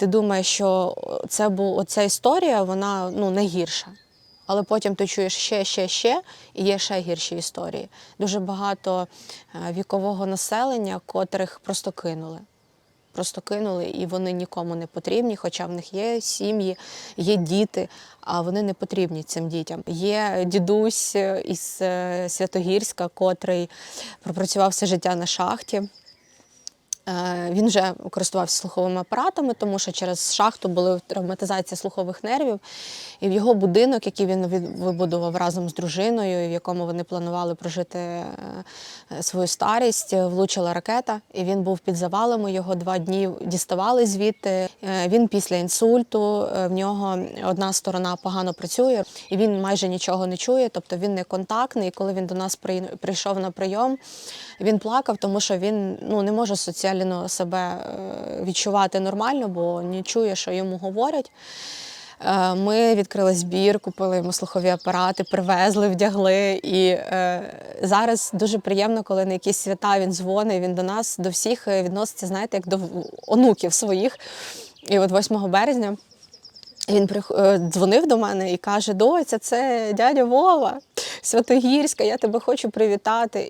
ти думаєш, що це був оця історія, вона ну найгірша. Але потім ти чуєш ще, ще, ще, і є ще гірші історії. Дуже багато е, вікового населення, котрих просто кинули. Просто кинули, і вони нікому не потрібні, хоча в них є сім'ї, є діти, а вони не потрібні цим дітям. Є дідусь е, із е, Святогірська, котрий пропрацював все життя на шахті. Е, Він вже користувався слуховими апаратами, тому що через шахту була травматизація слухових нервів. І в його будинок, який він вибудував разом з дружиною, в якому вони планували прожити е, свою старість, влучила ракета, і він був під завалами. Його два дні діставали звідти. Е, Він після інсульту, в нього одна сторона погано працює, і він майже нічого не чує, тобто він не контактний. І коли він до нас прийшов на прийом, він плакав, тому що він ну, не може соціально себе е, відчувати нормально, бо не чує, що йому говорять. Е, Ми відкрили збір, купили йому слухові апарати, привезли, вдягли. І е, зараз дуже приємно, коли на якісь свята він дзвонить, він до нас, до всіх відноситься, знаєте, як до онуків своїх. І от 8 березня він дзвонив до мене і каже: Доця, це дядя Вова, Святогірська, я тебе хочу привітати.